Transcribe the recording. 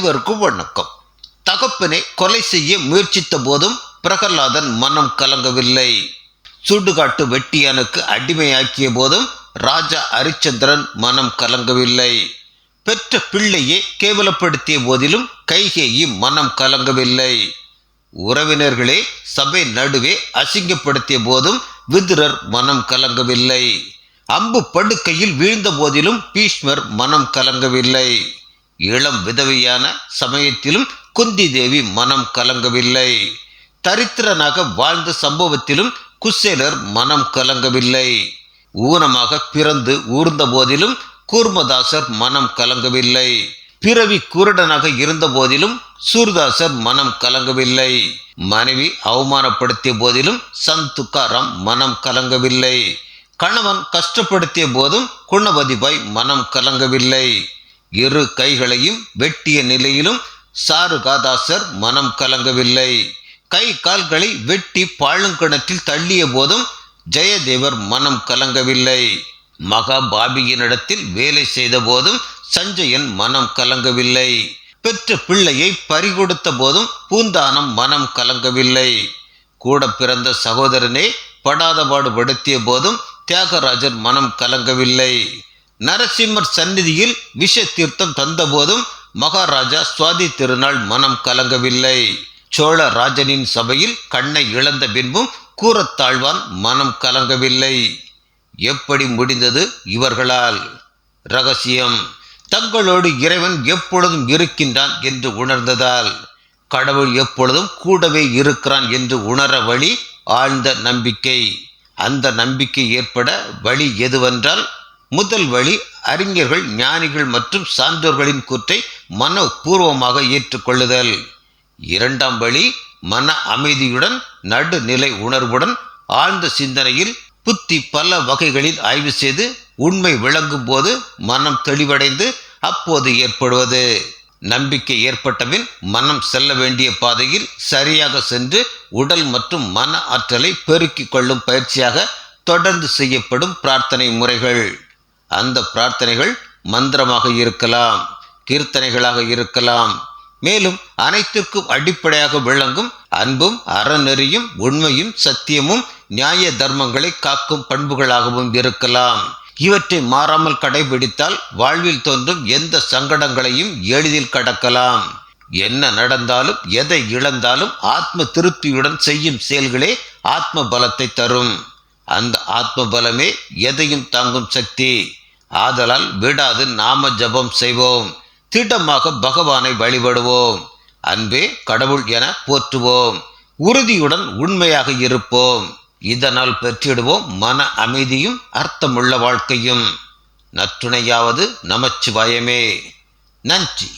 அனைவருக்கும் வணக்கம். தகப்பனை கொலை செய்ய முயற்சித்த போதும் பிரகலாதன் மனம் கலங்கவில்லை. சுடுகாட்டு வெட்டியானுக்கு அடிமையாக்கிய போதும் ராஜா ஹரிச்சந்திரன் மனம் கலங்கவில்லை. பெற்ற பிள்ளையை கேவலப்படுத்திய போதிலும் கைகேயி மனம் கலங்கவில்லை. உறவினர்களே சபை நடுவே அசிங்கப்படுத்திய போதும் விதுரர் மனம் கலங்கவில்லை. அம்பு படுக்கையில் வீழ்ந்த போதிலும் பீஷ்மர் மனம் கலங்கவில்லை. இளம் விதவையான சமயத்திலும் குந்தி தேவி மனம் கலங்கவில்லை. தரித்திரனாக வாழ்ந்த சம்பவத்திலும் குசேலர் மனம் கலங்கவில்லை. ஊனமாக பிறந்து ஊர்ந்த போதிலும் கூர்மதாசர் மனம் கலங்கவில்லை. பிறவி குருடனாக இருந்த போதிலும் சூர்தாசர் மனம் கலங்கவில்லை. மனைவி அவமானப்படுத்திய போதிலும் சந்துக்காரம் மனம் கலங்கவில்லை. கணவன் கஷ்டப்படுத்திய போதும் குணவதிபாய் மனம் கலங்கவில்லை. இரு கைகளையும் வெட்டிய நிலையிலும் சாருகாதாசர் மனம் கலங்கவில்லை. கை கால்களை வெட்டி பாழுங்கிணற்றில் தள்ளிய போதும் ஜெயதேவர் மனம் கலங்கவில்லை. மகாபாபியினிடத்தில் வேலை செய்த போதும் சஞ்சயன் மனம் கலங்கவில்லை. பெற்ற பிள்ளையை பறிகொடுத்த போதும் பூந்தானம் மனம் கலங்கவில்லை. கூட பிறந்த சகோதரனே படாதபாடு படுத்திய போதும் தியாகராஜர் மனம் கலங்கவில்லை. நரசிம்மர் சந்நிதியில் விஷ தீர்த்தம் தந்தபோதும் மகாராஜா சுவாதி திருநாள் மனம் கலங்கவில்லை. சோழ ராஜனின் சபையில் கண்ணை இழந்த பின்பும் கூறத்தாழ்வான் மனம் கலங்கவில்லை. எப்படி முடிந்தது இவர்களால்? ரகசியம். தங்களோடு இறைவன் எப்பொழுதும் இருக்கின்றான் என்று உணர்ந்ததால். கடவுள் எப்பொழுதும் கூடவே இருக்கிறான் என்று உணர வழி ஆழ்ந்த நம்பிக்கை. அந்த நம்பிக்கை ஏற்பட வழி எதுவென்றால் முதல் வழி அறிஞர்கள் ஞானிகள் மற்றும் சான்றோர்களின் கூற்றை மனப்பூர்வமாக ஏற்றுக்கொள்ளுதல். இரண்டாம் வழி மன அமைதியுடன் நடுநிலை உணர்வுடன் ஆழ்ந்த சிந்தனையில் புத்தி பல வகைகளில் ஆய்வு செய்து உண்மை விளங்கும் போது மனம் தெளிவடைந்து அப்போது ஏற்படுவது. நம்பிக்கை ஏற்பட்டபின் மனம் செல்ல வேண்டிய பாதையில் சரியாக சென்று உடல் மற்றும் மன ஆற்றலை பெருக்கிக் கொள்ளும் பயிற்சியாக தொடர்ந்து செய்யப்படும் பிரார்த்தனை முறைகள். அந்த பிரார்த்தனைகள் மந்திரமாக இருக்கலாம் கீர்த்தனைகளாக இருக்கலாம். மேலும் அனைத்திற்கும் அடிப்படையாக விளங்கும் அன்பும் அறநெறியும் உண்மையும் சத்தியமும் நியாய தர்மங்களை காக்கும் பண்புகளாகவும் இருக்கலாம். இவற்றை மாறாமல் கடைபிடித்தால் வாழ்வில் தோன்றும் எந்த சங்கடங்களையும் எளிதில் கடக்கலாம். என்ன நடந்தாலும் எதை இழந்தாலும் ஆத்ம திருப்தியுடன் செய்யும் செயல்களே ஆத்ம பலத்தை தரும். அந்த ஆத்ம பலமே எதையும் தாங்கும் சக்தி. ஆதலால் விடாது நாம ஜபம் செய்வோம். திட்டமாக பகவானை வழிபடுவோம். அன்பே கடவுள் என போற்றுவோம். உறுதியுடன் உண்மையாக இருப்போம். இதனால் பெற்றிடுவோம் மன அமைதியும் அர்த்தமுள்ள வாழ்க்கையும். நற்றுணையாவது நமச்சிவாயமே. நன்றி.